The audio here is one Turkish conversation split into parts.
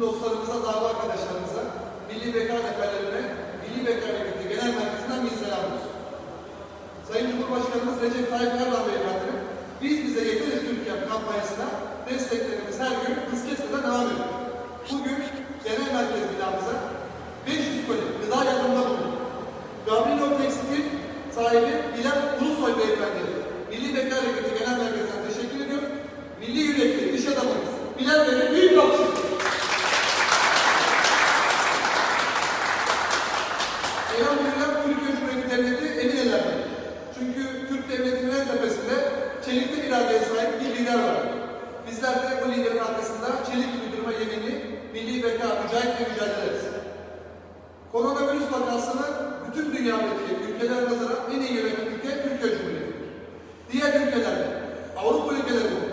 dostlarımıza, dava arkadaşlarımıza, Milli Beka Neferlerine, Milli Beka Hareketi Genel Merkezi'nden bir selam olsun. Sayın Cumhurbaşkanımız Recep Tayyip Erdoğan Beyefendi, biz bize yeteriz Türkiye kampanyasına desteklerimiz her gün hız kesmeden devam ediyor. Bugün genel merkez binamıza 500 koli gıda yardımında bulunduk. Gabrielo Tekstil sahibi Bilal Ulusoy Beyefendi, Milli Beka Hareketi Genel Merkezi'nden teşekkür ediyorum. Milli yürekli iş adamımız Bilal Bey'e büyük bir alkış. Elhamdülillah Türkiye Cumhuriyeti Devleti emin ellerde. Çünkü Türk Devleti'nin en tepesinde çelikli iradeye sahip bir lider var. Bizler de bu liderin arkasında çelik gibi durma yeminli milli beka mücahitle mücadele ederiz. Koronavirüs vakasını bütün dünyadaki ülkeler nazaran en iyi yöneten ülke Türkiye Cumhuriyeti'dir. Diğer ülkelerde, Avrupa ülkelerinde,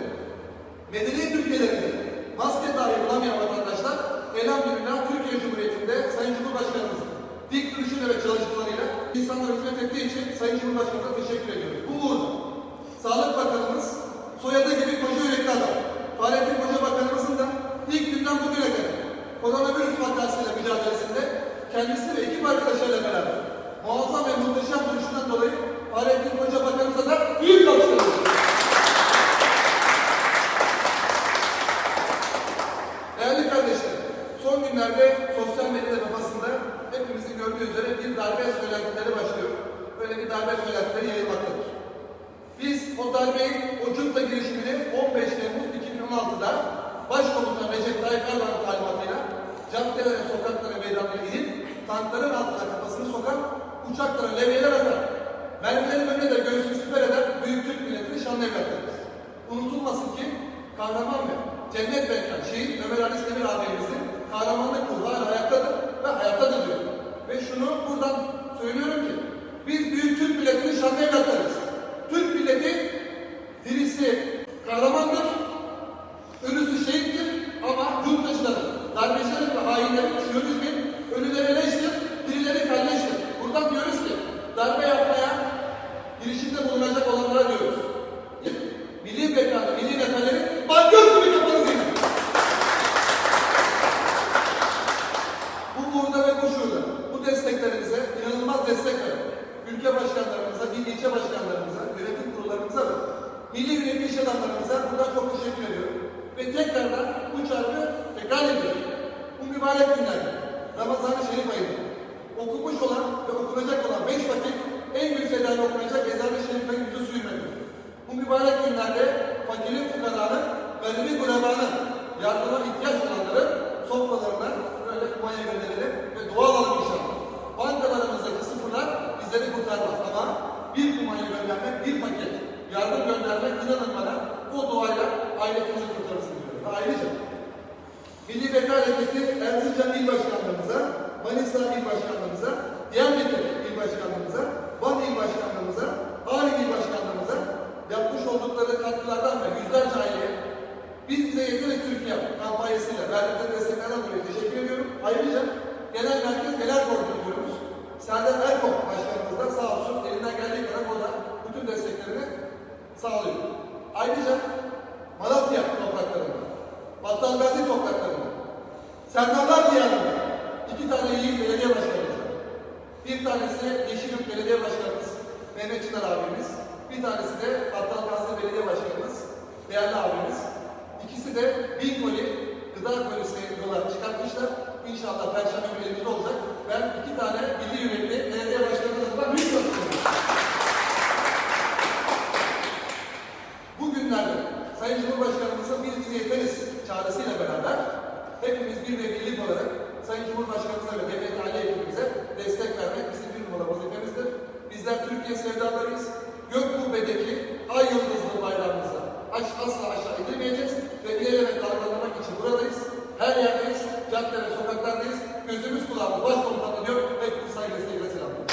medeniyet ülkelerinde maske dahi bulamayan vatandaşlar elhamdülillah Türkiye Cumhuriyeti'nde Sayın Cumhurbaşkanımızın dik duruşuyla ve çalışmalarıyla insanlara hizmet ettiği için Sayın Cumhurbaşkanımıza teşekkür ediyoruz. Bu uğurda Sağlık Bakanımız soyadı gibi koca yürekli adam. Fahrettin Koca Bakanımızın da ilk günden bugüne kadar koronavirüs vakasıyla mücadelesinde kendisi ve ekip arkadaşlarıyla beraber muazzam ve muhteşem duruşundan dolayı Fahrettin Koca Bakanımıza 2016'da Başkomutan Recep Tayyip Erdoğan talimatıyla caddelere, sokaklara, meydanlara gidip tankların altına kafasını sokan, uçaklara levyeler atan, mermilerin önüne de göğsünü siper eden büyük Türk milletinin şanlı evlatlarımız. Unutulmasın ki kahraman ve cennet bekleyen şehit Ömer Ali Demir abimizin kahramanlık ruhu hala ayaktadır ve hayattadır diyor. Ve şunu buradan söylüyorum ki biz büyük Türk milletinin şanlı evlatlarıyız. Destek veren ülke başkanlarımıza, il ilçe başkanlarımıza, yönetim kurullarımıza ve milli yönetim iş adamlarımıza buradan çok teşekkür ediyorum. Ve tekrardan bu çağrı tekrar ediyorum. Bu mübarek günlerde, Ramazan-ı Şerif ayında okumuş olan ve okunacak olan beş vakit en güzel okunacak ezan-ı şeriflerin yüzü suyu hürmetidir. Bu mübarek günlerde fakirin, fukaranın, garibi gulebanın, yardıma ihtiyaç inanın bana o duayla ailetimizi kurtarırsın diyorum. Ve ayrıca Milli Beka Hareketi Erzincan İl Başkanlığımıza, Manisa İl Başkanlığımıza, Diyarbakır İl Başkanlığımıza, Van İl Başkanlığımıza, Ağrı İl Başkanlığımıza yapmış oldukları katkılardan ve yüzlerce aileye biz bize yeteriz Türkiye kampanyasıyla verdikleri desteklerden dolayı teşekkür ediyorum. Ayrıca Genel Merkez Genel Koordinatörümüz Serdar Erkok Başkanımız da sağ olsun elinden geldiği kadar burada bütün desteklerini sağlıyor. Ayrıca Malatya topraklarında, Battal Gazi topraklarında, Serdarlar Diyarı'nda iki tane yiğit belediye başkanımız var. Bir tanesi Yeşilyurt Belediye Başkanımız Mehmet Çınar abimiz, bir tanesi de Battal Gazi Belediye Başkanımız değerli abimiz. İkisi de bin koli gıda kolisi yola çıkartmışlar. İnşallah Perşembe günü elimizde olacak. Ben iki tane milli yürekli belediye başkanımızla büyük çalışıyorum. Bugünlerde Sayın Cumhurbaşkanımızın bir bize yeteriz çağrısıyla beraber hepimiz bir ve birlik olarak Sayın Cumhurbaşkanımıza ve devlet aile ekibimize destek vermek bizim numara vazifemizdir. Bizler Türkiye sevdalarıyız. Gök kubbedeki ay yıldızlı bayrağımızı aş, asla aşağı indirmeyeceğiz ve ilerlemek dalgalamak için buradayız. Her yerdeyiz, cadde ve sokaklardayız. Gözümüz kulağımız başkomutanı diyor. Hepiniz saygı sevgiyle selamlar.